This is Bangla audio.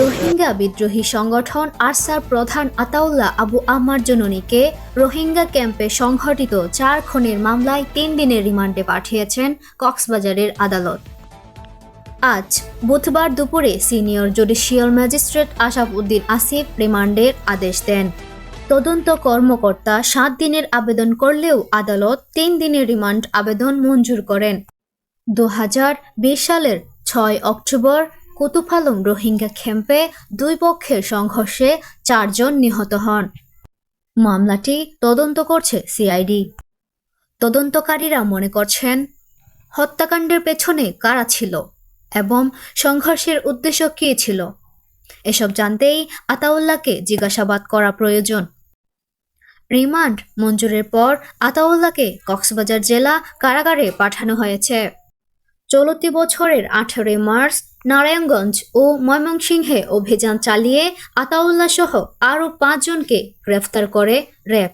রোহিঙ্গা বিদ্রোহী সংগঠন আরসার প্রধান আতাউল্লাহ আবু আম্মার জননীকে রোহিঙ্গা ক্যাম্পে সংঘটিত চার খুনের মামলায় তিন দিনের রিমান্ডে পাঠিয়েছেন কক্সবাজারের আদালত। আজ বুধবার দুপুরে senior judicial magistrate Ashaf Uddin Asif রিমান্ডের আদেশ দেন। তদন্ত কর্মকর্তা সাত দিনের আবেদন করলেও আদালত তিন দিনের রিমান্ড আবেদন মঞ্জুর করেন। দু হাজার বিশ সালের ছয় অক্টোবর কুতুফালুং রোহিঙ্গা ক্যাম্পে দুই পক্ষের সংঘর্ষে চারজন নিহত হন। মামলাটি তদন্ত করছে সিআইডি। তদন্তকারীরা মনে করছেন, হত্যাকাণ্ডের পেছনে কারা ছিল এবং সংঘর্ষের উদ্দেশ্য কী ছিল? এসব জানতেই আতাউল্লাহকে জিজ্ঞাসাবাদ করা প্রয়োজন। রিমান্ড মঞ্জুরের পর আতাউল্লাহকে কক্সবাজার জেলা কারাগারে পাঠানো হয়েছে। চলতি বছরের আঠারোই মার্চ নারায়ণগঞ্জ ও ময়মনসিংহে অভিযান চালিয়ে আতাউল্লাহ সহ আরও পাঁচজনকে গ্রেফতার করে র্যাব।